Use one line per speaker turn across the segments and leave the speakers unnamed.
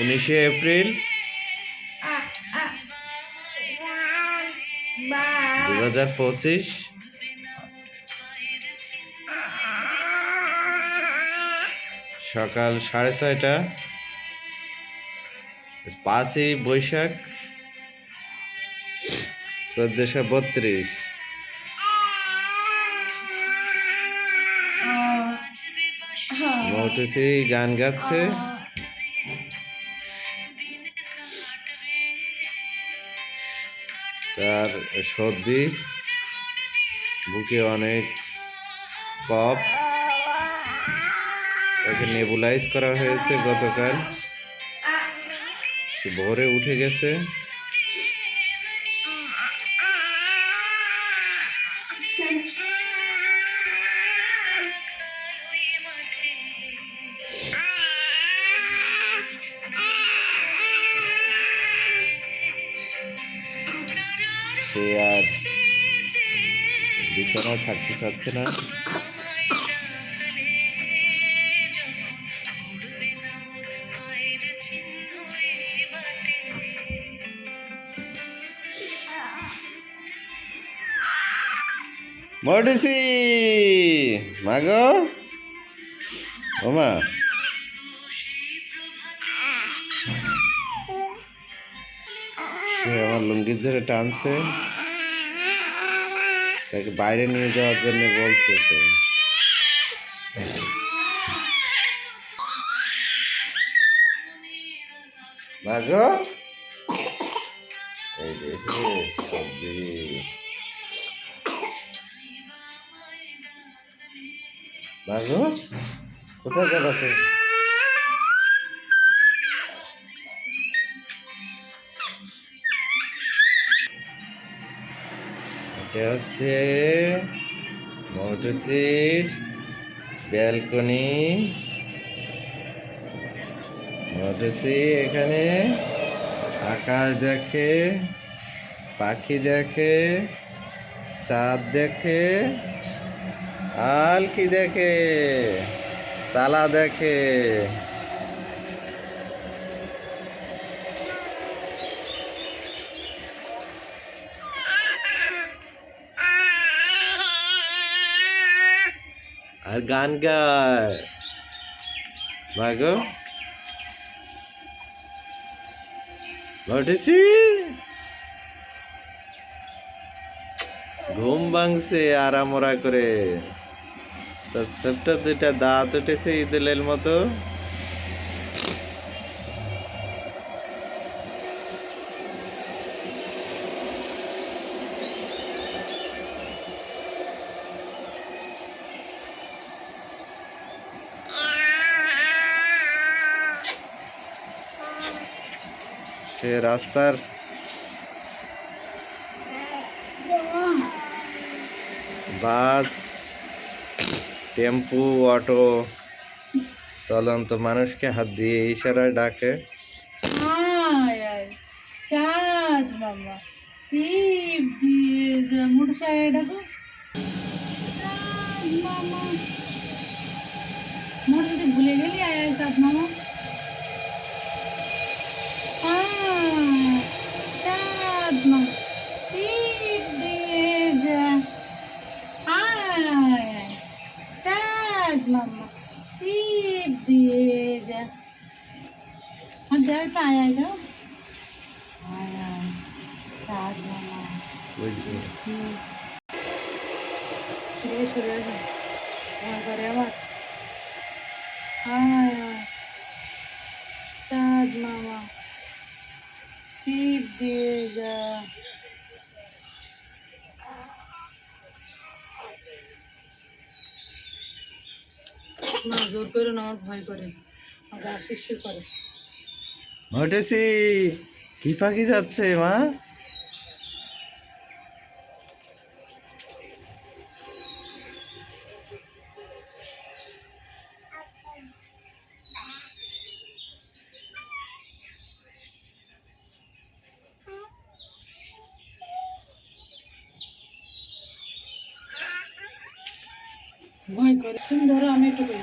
উনিশে এপ্রিল। দু হাজার পঁচিশ। সকাল সাড়ে ছয়টা। পাঁচই বৈশাখ চোদ্দশো বত্রিশ। মৌটুসি গান গাচ্ছে। তার সর্দি বুকে অনেক কফ। তাকে নেবুলাইজ করা হয়েছে গতকাল। সে ভোরে উঠে গেছে। সে আর বিছানায় থাকতে চাচ্ছে না। মর্টিসি মাগো। ওমা। আমার লুঙ্গির ধরে টানছে। তাকে বাইরে নিয়ে যাওয়ার জন্য বলছে সে। কোথায় যাবা এটা হচ্ছে মোটর সিট ব্যালকনি মোটর এখানে আকাশ দেখে, পাখি দেখে চাঁদ দেখে আল কি দেখে, তালা দেখে। আর গান গায়। ভাগ ঘটেছি ঘুম ভাঙছে আরামরা করে। তো সেটা দুইটা দাঁত উঠেছে ইদুলের মতো। সে রাস্তার বাস, টেম্পু, অটো, চলন্ত মানুষকে হাত দিয়ে ইশারায় ডাকে।
চাঁদ মামা টিপ দিয়ে যা ডাকো। চাঁদ মামা মোট যদি ভুলে গেলি, আয় চাঁদ মামা আয়, চাঁদ মামা টিপ দিয়ে যা আয় আয়, চাঁদ মামা টিপ দিয়ে যা দাও আয় আয় মামা টিপ দিয়ে যা না জোর করে না আমার ভয় করে আমার গা করে।
ঘটেছি কি পাখি যাচ্ছে মা?
ভয় করে। তুমি ধরো আমি একটু করে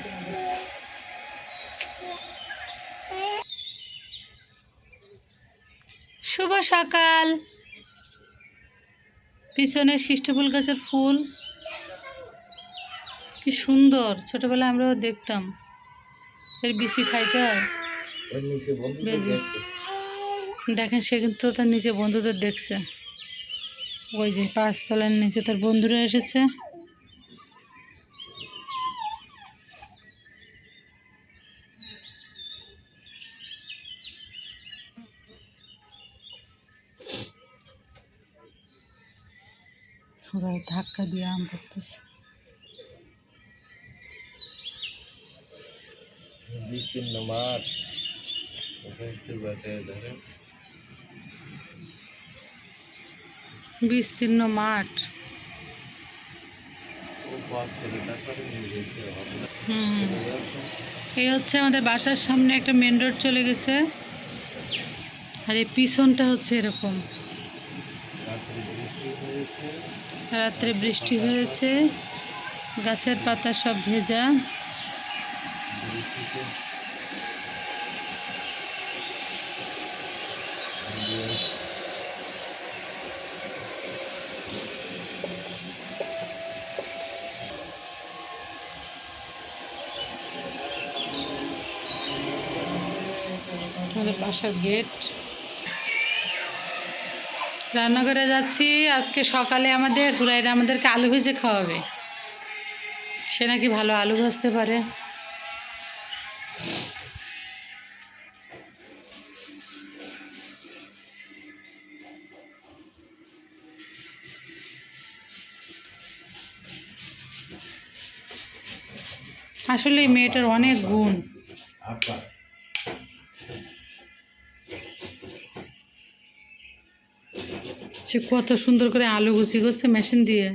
সকাল। পিছনে সৃষ্টফুল গাছের ফুল। কি সুন্দর ছোটবেলায় আমরাও দেখতাম। এর বিসি খাইতে হয়। দেখেন সে কিন্তু তার নিচে বন্ধুদের দেখছে। ওই যে পাঁচতলার নিচে তার বন্ধুরা এসেছে। ওরা ধাক্কা দিয়ে আম পড়তেছে
বিস্তীর্ণ মাঠ।
বিস্তীর্ণ মাঠ এই হচ্ছে আমাদের বাসার সামনে একটা মেন রোড চলে গেছে। আর এই পিছনটা হচ্ছে এরকম।
রাত্রে বৃষ্টি হয়েছে
গাছের পাতা সব ভেজা। আমাদের বাসার গেট। রান্নাঘরে যাচ্ছি, আজকে সকালে আমাদের হুরাইরা আমাদেরকে আলু ভেজে খাওয়াবে। সে নাকি ভালো আলু ভাজতে পারে। আসলে মেয়েটার অনেক গুণ। সে কত সুন্দর করে আলু গুছি করছে মেশিন দিয়ে।